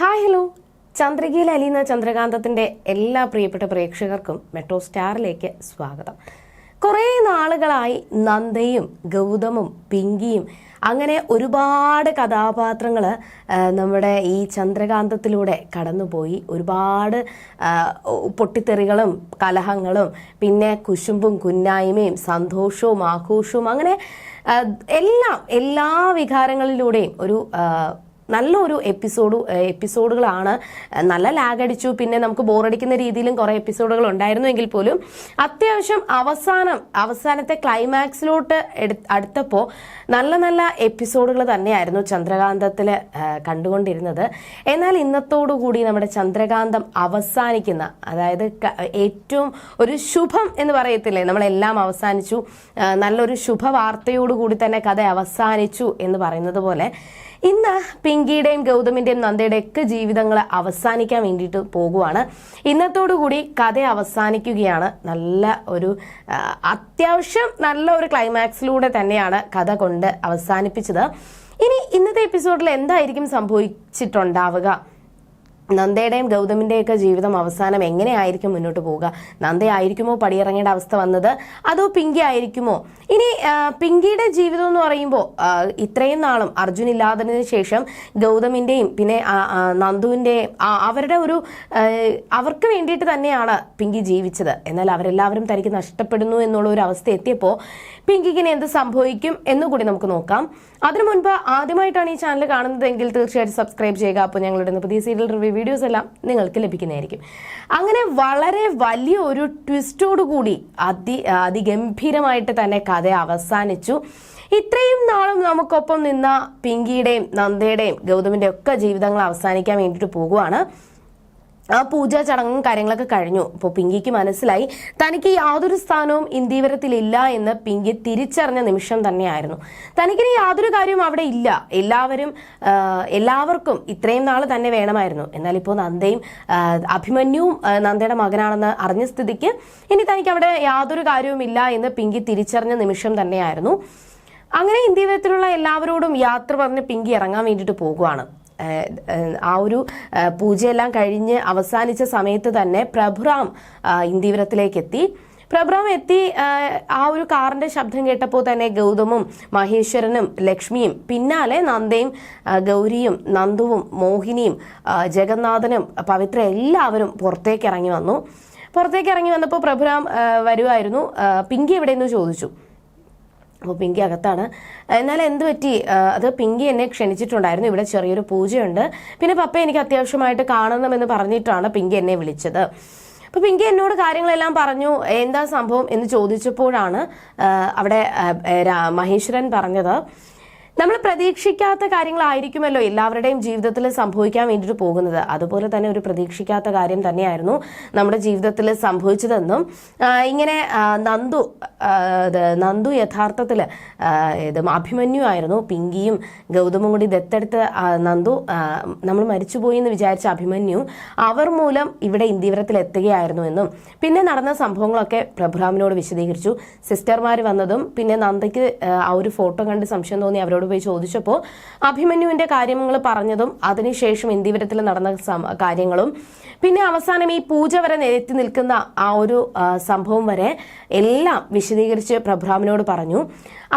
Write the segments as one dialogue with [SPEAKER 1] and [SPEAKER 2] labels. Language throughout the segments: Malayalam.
[SPEAKER 1] ഹായ് ഹലോ ചന്ദ്രികയിൽ അലിയുന്ന ചന്ദ്രകാന്തത്തിന്റെ എല്ലാ പ്രിയപ്പെട്ട പ്രേക്ഷകർക്കും മെട്രോ സ്റ്റാറിലേക്ക് സ്വാഗതം. കുറേ നാളുകളായി നന്ദയും ഗൗതമും പിങ്കിയും അങ്ങനെ ഒരുപാട് കഥാപാത്രങ്ങൾ നമ്മുടെ ഈ ചന്ദ്രകാന്തത്തിലൂടെ കടന്നുപോയി. ഒരുപാട് പൊട്ടിത്തെറികളും കലഹങ്ങളും പിന്നെ കുശുമ്പും കുന്നായ്മയും സന്തോഷവും ആഘോഷവും അങ്ങനെ എല്ലാം എല്ലാ വികാരങ്ങളിലൂടെയും ഒരു നല്ലൊരു എപ്പിസോഡ് എപ്പിസോഡുകളാണ്. നല്ല ലാഗടിച്ചു പിന്നെ നമുക്ക് ബോറടിക്കുന്ന രീതിയിലും കുറേ എപ്പിസോഡുകൾ ഉണ്ടായിരുന്നു എങ്കിൽ പോലും അത്യാവശ്യം അവസാനം അവസാനത്തെ ക്ലൈമാക്സിലോട്ട് അടുത്തപ്പോൾ നല്ല നല്ല എപ്പിസോഡുകൾ തന്നെയായിരുന്നു ചന്ദ്രകാന്തത്തിൽ കണ്ടുകൊണ്ടിരുന്നത്. എന്നാൽ ഇന്നത്തോടു കൂടി നമ്മുടെ ചന്ദ്രകാന്തം അവസാനിക്കുന്ന അതായത് ഏറ്റവും ഒരു ശുഭം എന്ന് പറയത്തില്ലേ? നമ്മളെല്ലാം അവസാനിച്ചു. നല്ലൊരു ശുഭവാർത്തയോടുകൂടി തന്നെ കഥ അവസാനിച്ചു എന്ന് പറയുന്നത് പോലെ ഇന്ന് പിങ്കിയുടെയും ഗൗതമിന്റെയും നന്ദയുടെയും ഒക്കെ ജീവിതങ്ങൾ അവസാനിക്കാൻ വേണ്ടിയിട്ട് പോകുവാണ്. ഇന്നത്തോടുകൂടി കഥ അവസാനിക്കുകയാണ്. നല്ല ഒരു അത്യാവശ്യം നല്ല ഒരു ക്ലൈമാക്സിലൂടെ തന്നെയാണ് കഥ കൊണ്ട് അവസാനിപ്പിച്ചത്. ഇനി ഇന്നത്തെ എപ്പിസോഡിൽ എന്തായിരിക്കും സംഭവിച്ചിട്ടുണ്ടാവുക? നന്ദയുടെയും ഗൗതമിന്റെയൊക്കെ ജീവിതം അവസാനം എങ്ങനെയായിരിക്കും മുന്നോട്ട് പോവുക? നന്ദ ആയിരിക്കുമോ? പടിയിറങ്ങേണ്ട അവസ്ഥ വന്നത്? അതോ പിങ്കി ആയിരിക്കുമോ? ഇനി പിങ്കിയുടെ ജീവിതം എന്ന് പറയുമ്പോൾ ഇത്രയും നാളും അർജുൻ ഇല്ലാതിന് ശേഷം ഗൗതമിന്റെയും പിന്നെ നന്ദുവിന്റെയും അവരുടെ ഒരു അവർക്ക് വേണ്ടിയിട്ട് തന്നെയാണ് പിങ്കി ജീവിച്ചത്. എന്നാൽ അവരെല്ലാവരും തനിക്ക് നഷ്ടപ്പെടുന്നു എന്നുള്ള ഒരു അവസ്ഥ എത്തിയപ്പോൾ പിങ്കിക്ക് ഇനി എന്ത് സംഭവിക്കും എന്നുകൂടി നമുക്ക് നോക്കാം. അതിനു മുൻപ് ആദ്യമായിട്ടാണ് ഈ ചാനൽ കാണുന്നതെങ്കിൽ തീർച്ചയായിട്ടും സബ്സ്ക്രൈബ് ചെയ്യുക. അപ്പോൾ ഞങ്ങളുടെ പുതിയ സീരിയൽ റിവ്യൂ വീഡിയോസ് എല്ലാം നിങ്ങൾക്ക് ലഭിക്കുന്നതായിരിക്കും. അങ്ങനെ വളരെ വലിയ ഒരു ട്വിസ്റ്റോട് കൂടി അതി അതിഗംഭീരമായിട്ട് തന്നെ കഥ അവസാനിച്ചു. ഇത്രയും നാളും നമുക്കൊപ്പം നിന്ന പിങ്കിയുടെയും നന്ദയുടെയും ഗൗതമിന്റെ ഒക്കെ ജീവിതങ്ങൾ അവസാനിക്കാൻ വേണ്ടിയിട്ട് പോകുവാണ്. പൂജാ ചടങ്ങും കാര്യങ്ങളൊക്കെ കഴിഞ്ഞു. അപ്പോൾ പിങ്കിക്ക് മനസ്സിലായി തനിക്ക് യാതൊരു സ്ഥാനവും ഇന്ത്യവരത്തിലില്ല എന്ന് പിങ്കി തിരിച്ചറിഞ്ഞ നിമിഷം തന്നെയായിരുന്നു. തനിക്കിനി യാതൊരു കാര്യവും അവിടെ ഇല്ല. എല്ലാവരും എല്ലാവർക്കും ഇത്രയും നാൾ തന്നെ വേണമായിരുന്നു. എന്നാൽ ഇപ്പോൾ നന്ദയും അഭിമന്യുവും നന്ദയുടെ മകനാണെന്ന് അറിഞ്ഞ സ്ഥിതിക്ക് ഇനി തനിക്ക് അവിടെ യാതൊരു കാര്യവും ഇല്ല എന്ന് പിങ്കി തിരിച്ചറിഞ്ഞ നിമിഷം തന്നെയായിരുന്നു. അങ്ങനെ ഇന്ത്യവരത്തിലുള്ള എല്ലാവരോടും യാത്ര പറഞ്ഞ് പിങ്കി ഇറങ്ങാൻ വേണ്ടിയിട്ട് പോകുവാണ്. ആ ഒരു പൂജയെല്ലാം കഴിഞ്ഞ് അവസാനിച്ച സമയത്ത് തന്നെ പ്രഭുറാം ഇന്ദീവരത്തിലേക്ക് എത്തി പ്രഭുറാം എത്തി ആ ഒരു കാറിന്റെ ശബ്ദം കേട്ടപ്പോൾ തന്നെ ഗൗതമും മഹേശ്വരനും ലക്ഷ്മിയും പിന്നാലെ നന്ദയും ഗൗരിയും നന്ദുവും മോഹിനിയും ജഗന്നാഥനും പവിത്ര എല്ലാവരും പുറത്തേക്ക് ഇറങ്ങി വന്നു. പുറത്തേക്ക് ഇറങ്ങി വന്നപ്പോൾ പ്രഭുരാം വരുമായിരുന്നു പിങ്കി എവിടെയെന്ന് ചോദിച്ചു. അപ്പോൾ പിങ്കി അകത്താണ്. എന്നാൽ എന്ത് പറ്റി? അത് പിങ്കി എന്നെ ക്ഷണിച്ചിട്ടുണ്ടായിരുന്നു. ഇവിടെ ചെറിയൊരു പൂജയുണ്ട്. പിന്നെ പപ്പ എനിക്ക് അത്യാവശ്യമായിട്ട് കാണണമെന്ന് പറഞ്ഞിട്ടാണ് പിങ്കി എന്നെ വിളിച്ചത്. അപ്പോൾ പിങ്കി എന്നോട് കാര്യങ്ങളെല്ലാം പറഞ്ഞു. എന്താ സംഭവം എന്ന് ചോദിച്ചപ്പോഴാണ് അവിടെ മഹേശ്വരൻ പറഞ്ഞത്. നമ്മൾ പ്രതീക്ഷിക്കാത്ത കാര്യങ്ങളായിരിക്കുമല്ലോ എല്ലാവരുടെയും ജീവിതത്തിൽ സംഭവിക്കാൻ വേണ്ടിയിട്ട് പോകുന്നത്. അതുപോലെ തന്നെ ഒരു പ്രതീക്ഷിക്കാത്ത കാര്യം തന്നെയായിരുന്നു നമ്മുടെ ജീവിതത്തിൽ സംഭവിച്ചതെന്നും ഇങ്ങനെ നന്ദു നന്ദു യഥാർത്ഥത്തിൽ ഇത് അഭിമന്യു ആയിരുന്നു. പിങ്കിയും ഗൗതമും കൂടി ദത്തെടുത്ത് നന്ദു നമ്മൾ മരിച്ചുപോയി എന്ന് വിചാരിച്ച അഭിമന്യു അവർ മൂലം ഇവിടെ ഇന്ത്യവരത്തിൽ എത്തുകയായിരുന്നു എന്നും പിന്നെ നടന്ന സംഭവങ്ങളൊക്കെ പ്രഭുറാമിനോട് വിശദീകരിച്ചു. സിസ്റ്റർമാർ വന്നതും പിന്നെ നന്ദയ്ക്ക് ആ ഒരു ഫോട്ടോ കണ്ട് സംശയം തോന്നി അവരോട് പോയി ചോദിച്ചപ്പോൾ അഭിമന്യുവിന്റെ കാര്യങ്ങൾ പറഞ്ഞതും അതിനുശേഷം ഇന്ത്യവരത്തിൽ നടന്ന കാര്യങ്ങളും. പിന്നെ അവസാനം ഈ പൂജ വരെ നിരത്തി നിൽക്കുന്ന ആ ഒരു സംഭവം വരെ എല്ലാം വിശദീകരിച്ച് പ്രഭ്രാമിനോട് പറഞ്ഞു.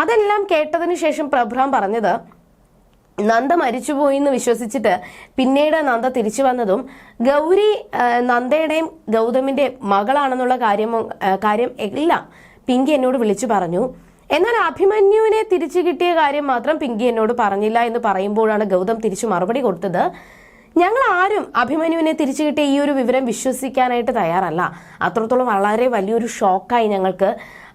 [SPEAKER 1] അതെല്ലാം കേട്ടതിന് ശേഷം പ്രഭ്രാം പറഞ്ഞത് നന്ദ മരിച്ചുപോയി എന്ന് വിശ്വസിച്ചിട്ട് പിന്നീട് നന്ദ തിരിച്ചു വന്നതും ഗൗരി നന്ദയുടെയും ഗൗതമിന്റെ മകളാണെന്നുള്ള കാര്യം കാര്യം എല്ലാം പിങ്കി എന്നോട് വിളിച്ചു പറഞ്ഞു. എന്നാൽ അഭിമന്യുവിനെ തിരിച്ചു കിട്ടിയ കാര്യം മാത്രം പിങ്കി എന്നോട് പറഞ്ഞില്ല എന്ന് പറയുമ്പോഴാണ് ഗൗതം തിരിച്ചു മറുപടി കൊടുത്തത്. ഞങ്ങൾ ആരും അഭിമന്യുവിനെ തിരിച്ചു കിട്ടിയ ഈ ഒരു വിവരം വിശ്വസിക്കാനായിട്ട് തയ്യാറല്ല. അത്രത്തോളം വളരെ വലിയൊരു ഷോക്കായി ഞങ്ങൾക്ക്.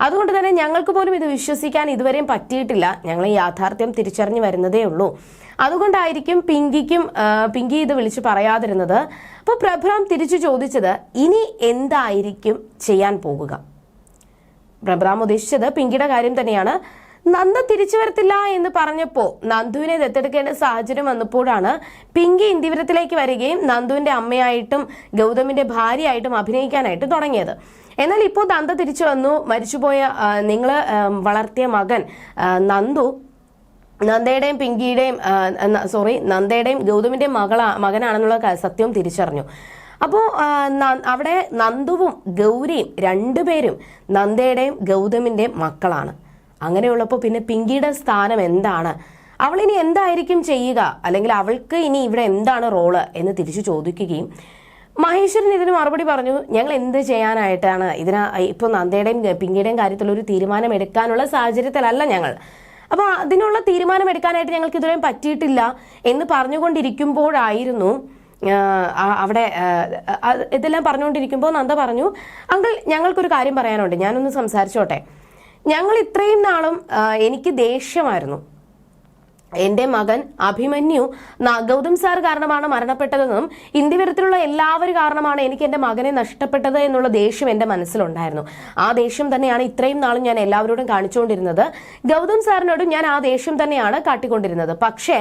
[SPEAKER 1] അതുകൊണ്ട് തന്നെ ഞങ്ങൾക്ക് പോലും ഇത് വിശ്വസിക്കാൻ ഇതുവരെയും പറ്റിയിട്ടില്ല. ഞങ്ങൾ ഈ യാഥാർത്ഥ്യം തിരിച്ചറിഞ്ഞു വരുന്നതേ ഉള്ളൂ. അതുകൊണ്ടായിരിക്കും പിങ്കിക്കും പിങ്കി ഇത് വിളിച്ച് പറയാതിരുന്നത്. അപ്പോൾ പ്രഭ്രാം തിരിച്ചു ചോദിച്ചത് ഇനി എന്തായിരിക്കും ചെയ്യാൻ പോകുക? പ്രഭ്രാം ഉദ്ദേശിച്ചത് പിങ്കിയുടെ കാര്യം തന്നെയാണ്. നന്ദ തിരിച്ചു വരത്തില്ല എന്ന് പറഞ്ഞപ്പോൾ നന്ദുവിനെ ദത്തെടുക്കേണ്ട സാഹചര്യം വന്നപ്പോഴാണ് പിങ്കി ഇന്ദിപുരത്തിലേക്ക് വരികയും നന്ദുവിന്റെ അമ്മയായിട്ടും ഗൗതമിന്റെ ഭാര്യയായിട്ടും അഭിനയിക്കാനായിട്ട് തുടങ്ങിയത്. എന്നാൽ ഇപ്പോൾ നന്ദ തിരിച്ചു വന്നു. മരിച്ചുപോയ നിങ്ങൾ വളർത്തിയ മകൻ നന്ദു നന്ദയുടെയും പിങ്കിയുടെയും സോറി നന്ദയുടെയും ഗൗതമിന്റെയും മകളാ മകനാണെന്നുള്ള സത്യവും സത്യം തിരിച്ചറിഞ്ഞു. അപ്പോൾ അവിടെ നന്ദുവും ഗൗരിയും രണ്ടുപേരും നന്ദയുടെയും ഗൗതമിന്റെയും മക്കളാണ്. അങ്ങനെയുള്ളപ്പോൾ പിന്നെ പിങ്കിയുടെ സ്ഥാനം എന്താണ്? അവൾ ഇനി എന്തായിരിക്കും ചെയ്യുക? അല്ലെങ്കിൽ അവൾക്ക് ഇനി ഇവിടെ എന്താണ് റോൾ എന്ന് തിരിച്ചു ചോദിക്കുകയും മഹേശ്വരൻ ഇതിന് മറുപടി പറഞ്ഞു ഞങ്ങൾ എന്ത് ചെയ്യാനായിട്ടാണ്? ഇതിന് ഇപ്പോൾ നന്ദയുടെയും പിങ്കിയുടെയും കാര്യത്തിൽ ഒരു തീരുമാനം എടുക്കാനുള്ള സാഹചര്യത്തിലല്ല ഞങ്ങൾ. അപ്പോൾ അതിനുള്ള തീരുമാനം എടുക്കാനായിട്ട് ഞങ്ങൾക്ക് ഇതുവരെയും പറ്റിയിട്ടില്ല എന്ന് പറഞ്ഞുകൊണ്ടിരിക്കുമ്പോഴായിരുന്നു അവിടെ ഇതെല്ലാം പറഞ്ഞുകൊണ്ടിരിക്കുമ്പോൾ നന്ദ പറഞ്ഞു അങ്കിൾ ഞങ്ങൾക്കൊരു കാര്യം പറയാനുണ്ട്. ഞാനൊന്ന് സംസാരിച്ചോട്ടെ. ഞങ്ങൾ ഇത്രയും നാളും എനിക്ക് ദേഷ്യമായിരുന്നു. എന്റെ മകൻ അഭിമന്യു ഗൗതം സാർ കാരണമാണ് മരണപ്പെട്ടതെന്നും ഇന്ത്യവരത്തിലുള്ള എല്ലാവരും കാരണമാണ് എനിക്ക് എന്റെ മകനെ നഷ്ടപ്പെട്ടത് എന്നുള്ള ദേഷ്യം എന്റെ മനസ്സിലുണ്ടായിരുന്നു. ആ ദേഷ്യം തന്നെയാണ് ഇത്രയും നാളും ഞാൻ എല്ലാവരോടും കാണിച്ചുകൊണ്ടിരുന്നത്. ഗൗതം സാറിനോടും ഞാൻ ആ ദേഷ്യം തന്നെയാണ് കാട്ടിക്കൊണ്ടിരുന്നത്. പക്ഷേ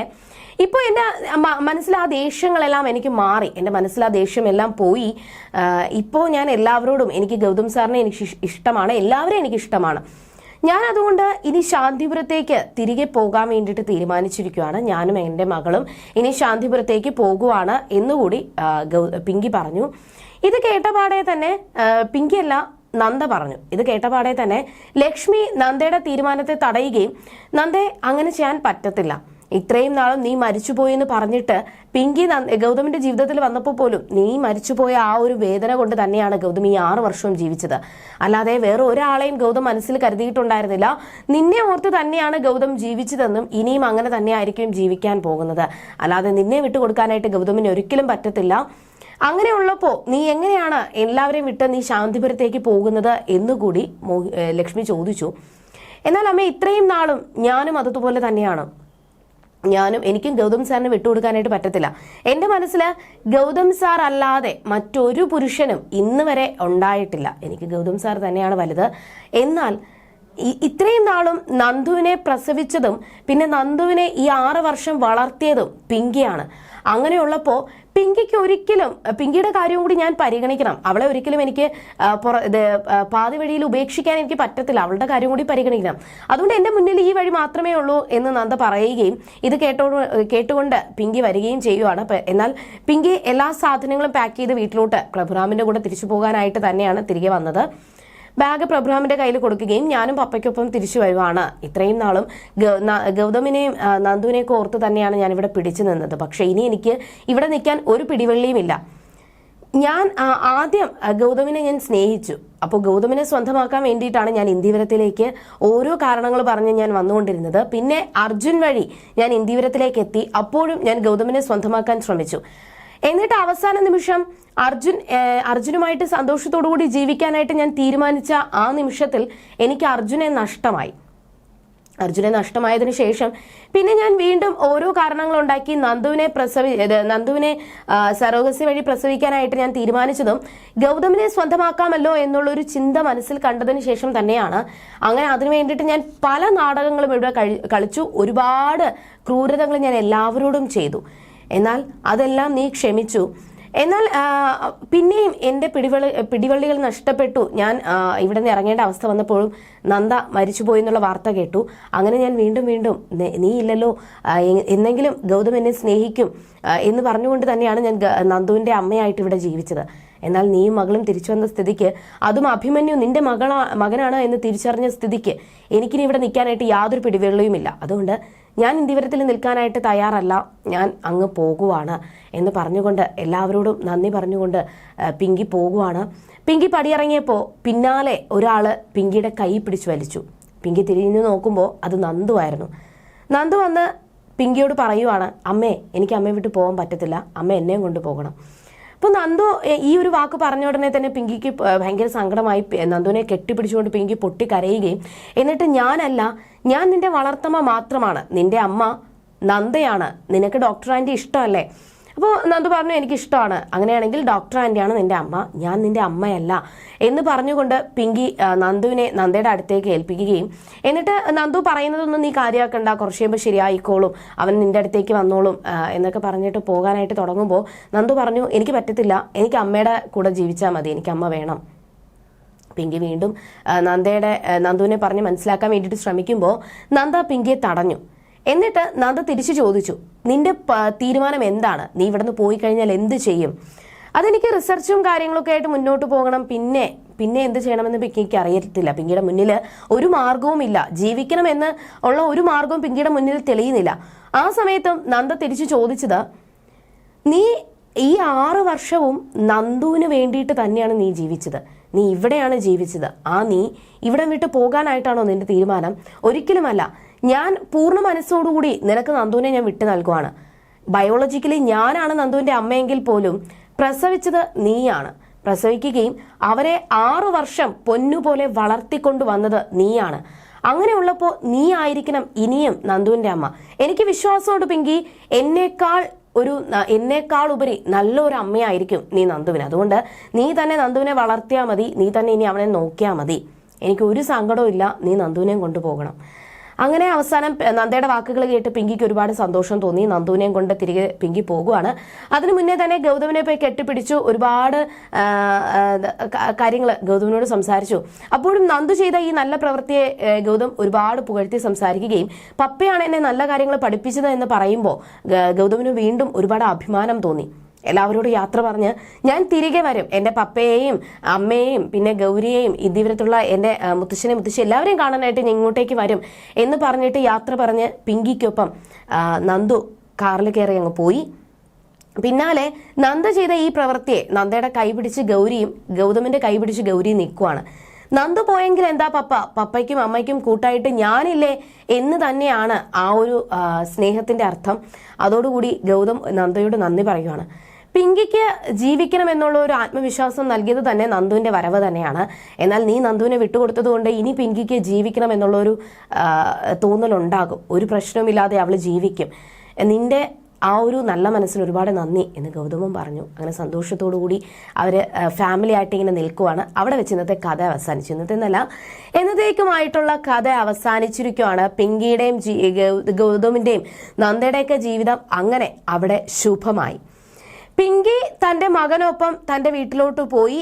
[SPEAKER 1] ഇപ്പോൾ എന്റെ മനസ്സിൽ ആ ദേഷ്യങ്ങളെല്ലാം എനിക്ക് മാറി. എന്റെ മനസ്സിൽ ആ ദേഷ്യമെല്ലാം പോയി. ഇപ്പോൾ ഞാൻ എല്ലാവരോടും എനിക്ക് ഗൗതം സാറിനെ എനിക്ക് ഇഷ്ടമാണ്. എല്ലാവരെയും എനിക്ക് ഇഷ്ടമാണ്. ഞാൻ അതുകൊണ്ട് ഇനി ശാന്തിപുരത്തേക്ക് തിരികെ പോകാൻ വേണ്ടിയിട്ട് തീരുമാനിച്ചിരിക്കുകയാണ്. ഞാനും എന്റെ മകളും ഇനി ശാന്തിപുരത്തേക്ക് പോകുവാണ് എന്നുകൂടി പിങ്കി പറഞ്ഞു. ഇത് കേട്ടപാടെ തന്നെ പിങ്കിയല്ല നന്ദ പറഞ്ഞു. ഇത് കേട്ടപാടെ തന്നെ ലക്ഷ്മി നന്ദയുടെ തീരുമാനത്തെ തടയുകയും നന്ദെ അങ്ങനെ ചെയ്യാൻ പറ്റത്തില്ല. ഇത്രയും നാളും നീ മരിച്ചുപോയെന്ന് പറഞ്ഞിട്ട് പിങ്കി ഗൗതമിന്റെ ജീവിതത്തിൽ വന്നപ്പോൾ പോലും നീ മരിച്ചുപോയ ആ ഒരു വേദന കൊണ്ട് തന്നെയാണ് ഗൗതം ഈ ആറ് വർഷവും ജീവിച്ചത്. അല്ലാതെ വേറെ ഒരാളെയും ഗൗതം മനസ്സിൽ കരുതിയിട്ടുണ്ടായിരുന്നില്ല. നിന്നെ ഓർത്ത് തന്നെയാണ് ഗൗതം ജീവിച്ചതെന്നും ഇനിയും അങ്ങനെ തന്നെ ആയിരിക്കും ജീവിക്കാൻ പോകുന്നത്. അല്ലാതെ നിന്നെ വിട്ടുകൊടുക്കാനായിട്ട് ഗൗതമിന് ഒരിക്കലും പറ്റത്തില്ല. അങ്ങനെയുള്ളപ്പോൾ നീ എങ്ങനെയാണ് എല്ലാവരെയും വിട്ട് നീ ശാന്തിപുരത്തേക്ക് പോകുന്നത് എന്നുകൂടി ലക്ഷ്മി ചോദിച്ചു. എന്നാൽ അമ്മ ഇത്രയും നാളും ഞാനും അതുപോലെ തന്നെയാണ്. ഞാനും എനിക്കും ഗൗതം സാറിന് വിട്ടുകൊടുക്കാനായിട്ട് പറ്റത്തില്ല. എന്റെ മനസ്സിൽ ഗൗതം സാർ അല്ലാതെ മറ്റൊരു പുരുഷനും ഇന്ന് വരെ ഉണ്ടായിട്ടില്ല. എനിക്ക് ഗൗതം സാർ തന്നെയാണ് വലുത്. എന്നാൽ ഇത്രയും നാളും നന്ദുവിനെ പ്രസവിച്ചതും പിന്നെ നന്ദുവിനെ ഈ ആറ് വർഷം വളർത്തിയതും പിങ്കിയാണ്. അങ്ങനെയുള്ളപ്പോൾ പിങ്കിക്ക് ഒരിക്കലും പിങ്കിയുടെ കാര്യവും കൂടി ഞാൻ പരിഗണിക്കണം. അവളെ ഒരിക്കലും എനിക്ക് പാതി വഴിയിൽ ഉപേക്ഷിക്കാൻ എനിക്ക് പറ്റത്തില്ല. അവളുടെ കാര്യം കൂടി പരിഗണിക്കണം. അതുകൊണ്ട് എന്റെ മുന്നിൽ ഈ വഴി മാത്രമേ ഉള്ളൂ എന്ന് നന്ദ പറയുകയും ഇത് കേട്ടോ കേട്ടുകൊണ്ട് പിങ്കി വരികയും ചെയ്യുവാണ്. എന്നാൽ പിങ്കി എല്ലാ സാധനങ്ങളും പാക്ക് ചെയ്ത് വീട്ടിലോട്ട് പ്രഭുറാമിന്റെ കൂടെ തിരിച്ചു പോകാനായിട്ട് തന്നെയാണ് തിരികെ വന്നത്. ബാഗ് പ്രഭ്രാമിന്റെ കയ്യിൽ കൊടുക്കുകയും ഞാനും പപ്പയ്ക്കൊപ്പം തിരിച്ചു വരുവാണ്. ഇത്രയും നാളും ഗൗതമിനെയും നന്ദുവിനെയും നന്ദുവിനെയൊക്കെ ഓർത്ത് തന്നെയാണ് ഞാൻ ഇവിടെ പിടിച്ചു നിന്നത്. പക്ഷെ ഇനി എനിക്ക് ഇവിടെ നിൽക്കാൻ ഒരു പിടിവള്ളിയുമില്ല. ഞാൻ ആദ്യം ഗൗതമിനെ ഞാൻ സ്നേഹിച്ചു. അപ്പോൾ ഗൗതമിനെ സ്വന്തമാക്കാൻ വേണ്ടിയിട്ടാണ് ഞാൻ ഇന്ത്യവരത്തിലേക്ക് ഓരോ കാരണങ്ങൾ പറഞ്ഞ് ഞാൻ വന്നുകൊണ്ടിരുന്നത്. പിന്നെ അർജുൻ വഴി ഞാൻ ഇന്ത്യവരത്തിലേക്ക് എത്തി. അപ്പോഴും ഞാൻ ഗൗതമിനെ സ്വന്തമാക്കാൻ ശ്രമിച്ചു. എന്നിട്ട് അവസാന നിമിഷം അർജുൻ അർജുനുമായിട്ട് സന്തോഷത്തോടു കൂടി ജീവിക്കാനായിട്ട് ഞാൻ തീരുമാനിച്ച ആ നിമിഷത്തിൽ എനിക്ക് അർജുനെ നഷ്ടമായി. അർജുനെ നഷ്ടമായതിനു ശേഷം പിന്നെ ഞാൻ വീണ്ടും ഓരോ കാരണങ്ങൾ ഉണ്ടാക്കി നന്ദുവിനെ പ്രസവി നന്ദുവിനെ സരോഗസി വഴി പ്രസവിക്കാനായിട്ട് ഞാൻ തീരുമാനിച്ചതും ഗൗതമിനെ സ്വന്തമാക്കാമല്ലോ എന്നുള്ളൊരു ചിന്ത മനസ്സിൽ കണ്ടതിന് ശേഷം തന്നെയാണ്. അങ്ങനെ അതിനു വേണ്ടിയിട്ട് ഞാൻ പല നാടകങ്ങളും ഇവിടെ കളിച്ചു. ഒരുപാട് ക്രൂരതകൾ ഞാൻ എല്ലാവരോടും ചെയ്തു. എന്നാൽ അതെല്ലാം നീ ക്ഷമിച്ചു. എന്നാൽ പിന്നെയും എന്റെ പിടിവളി പിടിവള്ളികൾ നഷ്ടപ്പെട്ടു. ഞാൻ ഇവിടെ നിന്ന് ഇറങ്ങേണ്ട അവസ്ഥ വന്നപ്പോഴും നന്ദ മരിച്ചുപോയി എന്നുള്ള വാർത്ത കേട്ടു. അങ്ങനെ ഞാൻ വീണ്ടും വീണ്ടും നീ ഇല്ലല്ലോ. എന്നെങ്കിലും ഗൗതം എന്നെ സ്നേഹിക്കും. എന്ന് പറഞ്ഞുകൊണ്ട് തന്നെയാണ് ഞാൻ നന്ദുവിന്റെ അമ്മയായിട്ട് ഇവിടെ ജീവിച്ചത്. എന്നാൽ നീയും മകളും തിരിച്ചു വന്ന സ്ഥിതിക്ക് അതും അഭിമന്യു നിന്റെ മകളാ മകനാണ് എന്ന് തിരിച്ചറിഞ്ഞ സ്ഥിതിക്ക് എനിക്കിനി ഇവിടെ നിൽക്കാനായിട്ട് യാതൊരു പിടിവേളയുമില്ല അതുകൊണ്ട് ഞാൻ ഇന്ത്യവരത്തിൽ നിൽക്കാനായിട്ട് തയ്യാറല്ല. ഞാൻ അങ്ങ് പോകുവാണ് എന്ന് പറഞ്ഞുകൊണ്ട് എല്ലാവരോടും നന്ദി പറഞ്ഞുകൊണ്ട് പിങ്കി പോകുവാണ്. പിങ്കി പടിയിറങ്ങിയപ്പോൾ പിന്നാലെ ഒരാൾ പിങ്കിയുടെ കൈ പിടിച്ചു വലിച്ചു. പിങ്കി തിരിഞ്ഞു നോക്കുമ്പോൾ അത് നന്ദുവായിരുന്നു നന്ദു വന്ന് പിങ്കിയോട് പറയുവാണ് അമ്മേ എനിക്ക് അമ്മയെ വിട്ട് പോകാൻ പറ്റത്തില്ല. അമ്മ എന്നെയും കൊണ്ട് പോകണം. അപ്പോൾ നന്ദു ഈ ഒരു വാക്ക് പറഞ്ഞ ഉടനെ തന്നെ പിങ്കിക്ക് ഭയങ്കര സങ്കടമായി നന്ദുവിനെ കെട്ടിപ്പിടിച്ചുകൊണ്ട് പിങ്കി പൊട്ടി കരയുകയും എന്നിട്ട് ഞാനല്ല ഞാൻ നിന്റെ വളർത്തമ്മ മാത്രമാണ്. നിന്റെ അമ്മ നന്ദയാണ്. നിനക്ക് ഡോക്ടർ ഇഷ്ടമല്ലേ? അപ്പോൾ നന്ദു പറഞ്ഞു എനിക്ക് ഇഷ്ടമാണ് അങ്ങനെയാണെങ്കിൽ ഡോക്ടർ ആന്റിയാണ് നിന്റെ അമ്മ. ഞാൻ നിന്റെ അമ്മയല്ല എന്ന് പറഞ്ഞുകൊണ്ട് പിങ്കി നന്ദുവിനെ നന്ദയുടെ അടുത്തേക്ക് ഏൽപ്പിക്കുകയും. എന്നിട്ട് നന്ദു പറയുന്നതൊന്നും നീ കാര്യമാക്കണ്ട കുറച്ച് കഴിയുമ്പോൾ ശരിയായിക്കോളും. അവൻ നിന്റെ അടുത്തേക്ക് വന്നോളും എന്നൊക്കെ പറഞ്ഞിട്ട് പോകാനായിട്ട് തുടങ്ങുമ്പോൾ നന്ദു പറഞ്ഞു എനിക്ക് പറ്റത്തില്ല. എനിക്ക് അമ്മയുടെ കൂടെ ജീവിച്ചാൽ മതി. എനിക്ക് അമ്മ വേണം. പിങ്കി വീണ്ടും നന്ദയുടെ നന്ദുവിനെ പറഞ്ഞ് മനസ്സിലാക്കാൻ വേണ്ടിയിട്ട് ശ്രമിക്കുമ്പോൾ നന്ദ പിങ്കിയെ തടഞ്ഞു. എന്നിട്ട് നന്ദ തിരിച്ചു ചോദിച്ചു നിന്റെ തീരുമാനം എന്താണ്? നീ ഇവിടുന്ന് പോയി കഴിഞ്ഞാൽ എന്ത് ചെയ്യും? അതെനിക്ക് റിസർച്ചും കാര്യങ്ങളൊക്കെ ആയിട്ട് മുന്നോട്ട് പോകണം. പിന്നെ പിന്നെ എന്ത് ചെയ്യണമെന്ന് പിങ്കിക്ക് അറിയത്തില്ല. പിങ്കിയുടെ മുന്നിൽ ഒരു മാർഗവും ഇല്ല. ജീവിക്കണമെന്ന് ഉള്ള ഒരു മാർഗവും പിങ്കിയുടെ മുന്നിൽ തെളിയുന്നില്ല. ആ സമയത്തും നന്ദ തിരിച്ചു ചോദിച്ചത് നീ ഈ ആറ് വർഷവും നന്ദുവിന് വേണ്ടിയിട്ട് തന്നെയാണ് നീ ജീവിച്ചത്. നീ ഇവിടെയാണ് ജീവിച്ചത്. ആ നീ ഇവിടെ വിട്ട് പോകാനായിട്ടാണോ നിന്റെ തീരുമാനം? ഒരിക്കലുമല്ല. ഞാൻ പൂർണ മനസ്സോടുകൂടി നിനക്ക് നന്ദുവിനെ ഞാൻ വിട്ടു നൽകുവാണ്. ബയോളജിക്കലി ഞാനാണ് നന്ദുവിന്റെ അമ്മയെങ്കിൽ പോലും പ്രസവിച്ചത് നീയാണ്. പ്രസവിക്കുകയും അവരെ ആറു വർഷം പൊന്നുപോലെ വളർത്തിക്കൊണ്ടു വന്നത് നീയാണ്. അങ്ങനെയുള്ളപ്പോൾ നീ ആയിരിക്കണം ഇനിയും നന്ദുവിന്റെ അമ്മ. എനിക്ക് വിശ്വാസമുണ്ട് പിങ്കി എന്നേക്കാൾ ഒരു എന്നേക്കാൾ ഉപരി നല്ലൊരു അമ്മയായിരിക്കും നീ നന്ദുവിന്. അതുകൊണ്ട് നീ തന്നെ നന്ദുവിനെ വളർത്തിയാൽ മതി നീ തന്നെ ഇനി അവനെ നോക്കിയാൽ മതി. എനിക്ക് ഒരു സങ്കടവും ഇല്ല നീ നന്ദുവിനെയും കൊണ്ടുപോകണം. അങ്ങനെ അവസാനം നന്ദയുടെ വാക്കുകൾ കേട്ട് പിങ്കിക്ക് ഒരുപാട് സന്തോഷം തോന്നി. നന്ദുവിനെയും കൊണ്ട് തിരികെ പിങ്കി പോകുവാണ്. അതിനു മുന്നേ തന്നെ ഗൗതമിനെ പോയി കെട്ടിപ്പിടിച്ചു. ഒരുപാട് കാര്യങ്ങൾ ഗൗതമിനോട് സംസാരിച്ചു. അപ്പോഴും നന്ദു ചെയ്ത ഈ നല്ല പ്രവൃത്തിയെ ഗൗതം ഒരുപാട് പുകഴ്ത്തി സംസാരിക്കുകയും പപ്പയാണ് എന്നെ നല്ല കാര്യങ്ങൾ പഠിപ്പിച്ചത് എന്ന് പറയുമ്പോൾ ഗൗതമിന് വീണ്ടും ഒരുപാട് അഭിമാനം തോന്നി. എല്ലാവരോടും യാത്ര പറഞ്ഞ് ഞാൻ തിരികെ വരും. എന്റെ പപ്പയെയും അമ്മയെയും പിന്നെ ഗൗരിയെയും ഇതിവരത്തുള്ള എന്റെ മുത്തശ്ശനെ മുത്തശ്ശി എല്ലാവരെയും കാണാനായിട്ട് ഞാൻ ഇങ്ങോട്ടേക്ക് വരും എന്ന് പറഞ്ഞിട്ട് യാത്ര പറഞ്ഞ് പിങ്കിക്കൊപ്പം നന്ദു കാറിൽ കയറി അങ്ങ് പോയി. പിന്നാലെ നന്ദ ചെയ്ത ഈ പ്രവൃത്തിയെ നന്ദയുടെ കൈപിടിച്ച് ഗൗരിയും ഗൗതമിന്റെ കൈപിടിച്ച് ഗൗരിയും ഗൗരി നിൽക്കുവാണ്. നന്ദു പോയെങ്കിൽ എന്താ പപ്പ? പപ്പയ്ക്കും അമ്മയ്ക്കും കൂട്ടായിട്ട് ഞാനില്ലേ എന്ന് തന്നെയാണ് ആ ഒരു സ്നേഹത്തിന്റെ അർത്ഥം. അതോടുകൂടി ഗൗതം നന്ദയോട് നന്ദി പറയുവാണ്. പിങ്കിക്ക് ജീവിക്കണം എന്നുള്ള ഒരു ആത്മവിശ്വാസം നൽകിയത് തന്നെ നന്ദുവിന്റെ വരവ് തന്നെയാണ്. എന്നാൽ നീ നന്ദുവിനെ വിട്ടുകൊടുത്തത് കൊണ്ട് ഇനി പിങ്കിക്ക് ജീവിക്കണം എന്നുള്ള ഒരു തോന്നലുണ്ടാകും. ഒരു പ്രശ്നവുമില്ലാതെ അവൾ ജീവിക്കും. നിന്റെ ആ ഒരു നല്ല മനസ്സിന് ഒരുപാട് നന്ദി എന്ന് ഗൗതമം പറഞ്ഞു. അങ്ങനെ സന്തോഷത്തോടു കൂടി അവർ ഫാമിലി ആയിട്ട് ഇങ്ങനെ നിൽക്കുവാണ്. അവിടെ വെച്ച് ഇന്നത്തെ കഥ അവസാനിച്ചു. ഇന്നത്തെ എന്നല്ല എന്നതേക്കുമായിട്ടുള്ള കഥ അവസാനിച്ചിരിക്കുവാണ്. പിങ്കിയുടെയും ഗൗതമിന്റെയും നന്ദയുടെയൊക്കെ ജീവിതം അങ്ങനെ അവിടെ ശുഭമായി. പിങ്കി തന്റെ മകനൊപ്പം തന്റെ വീട്ടിലോട്ട് പോയി.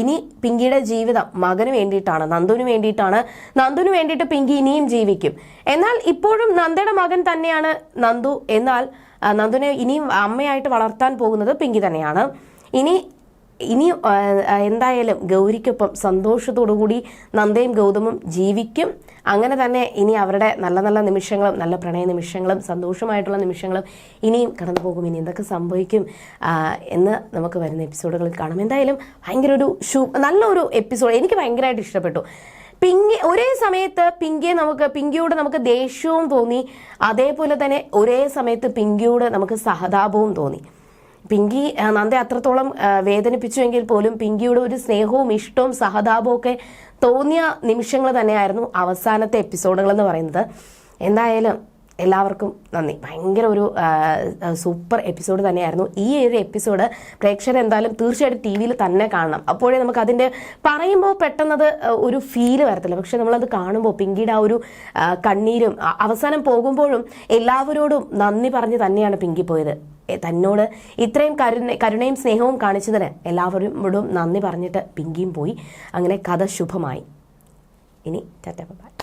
[SPEAKER 1] ഇനി പിങ്കിയുടെ ജീവിതം മകന് വേണ്ടിയിട്ടാണ് നന്ദുവിന് വേണ്ടിയിട്ടാണ്. നന്ദുവിന് വേണ്ടിയിട്ട് പിങ്കി ഇനിയും ജീവിക്കും. എന്നാൽ ഇപ്പോഴും നന്ദയുടെ മകൻ തന്നെയാണ് നന്ദു. എന്നാൽ നന്ദുവിനെ ഇനിയും അമ്മയായിട്ട് വളർത്താൻ പോകുന്നത് പിങ്കി തന്നെയാണ്. ഇനി ഇനി എന്തായാലും ഗൗരിക്കൊപ്പം സന്തോഷത്തോടു കൂടി നന്ദയും ഗൗതമും ജീവിക്കും. അങ്ങനെ തന്നെ ഇനി അവരുടെ നല്ല നല്ല നിമിഷങ്ങളും നല്ല പ്രണയ നിമിഷങ്ങളും സന്തോഷമായിട്ടുള്ള നിമിഷങ്ങളും ഇനിയും കടന്നു പോകും. ഇനി എന്തൊക്കെ സംഭവിക്കും എന്ന് നമുക്ക് വരുന്ന എപ്പിസോഡുകളിൽ കാണാം. എന്തായാലും ഭയങ്കര ഒരു ഷൂ നല്ലൊരു എപ്പിസോഡ്. എനിക്ക് ഭയങ്കരമായിട്ട് ഇഷ്ടപ്പെട്ടു. പിങ്കി ഒരേ സമയത്ത് പിങ്കിയെ നമുക്ക് പിങ്കിയോട് നമുക്ക് ദേഷ്യവും തോന്നി. അതേപോലെ തന്നെ ഒരേ സമയത്ത് പിങ്കിയോട് നമുക്ക് സഹതാപവും തോന്നി. പിങ്കി നന്ദെ അത്രത്തോളം വേദനിപ്പിച്ചുവെങ്കിൽ പോലും പിങ്കിയുടെ ഒരു സ്നേഹവും ഇഷ്ടവും സഹതാപവും ഒക്കെ തോന്നിയ നിമിഷങ്ങൾ തന്നെയായിരുന്നു അവസാനത്തെ എപ്പിസോഡുകൾ എന്ന് പറയുന്നത്. എന്തായാലും എല്ലാവർക്കും നന്ദി. ഭയങ്കര ഒരു സൂപ്പർ എപ്പിസോഡ് തന്നെയായിരുന്നു. ഈ ഒരു എപ്പിസോഡ് പ്രേക്ഷകർ എന്തായാലും തീർച്ചയായിട്ടും ടി വിയിൽ തന്നെ കാണണം. അപ്പോഴേ നമുക്ക് അതിന്റെ പറയുമ്പോൾ പെട്ടെന്നത് ഒരു ഫീൽ വരത്തില്ല. പക്ഷെ നമ്മളത് കാണുമ്പോൾ പിങ്കിയുടെ ആ ഒരു കണ്ണീരും അവസാനം പോകുമ്പോഴും എല്ലാവരോടും നന്ദി പറഞ്ഞ് തന്നെയാണ് പിങ്കി പോയത്. തന്നോട് ഇത്രയും കരുണ കരുണയും സ്നേഹവും കാണിച്ചതിന് എല്ലാവരോടും നന്ദി പറഞ്ഞിട്ട് പിങ്കിയും പോയി. അങ്ങനെ കഥ ശുഭമായി. ഇനി ടാറ്റ ബൈ.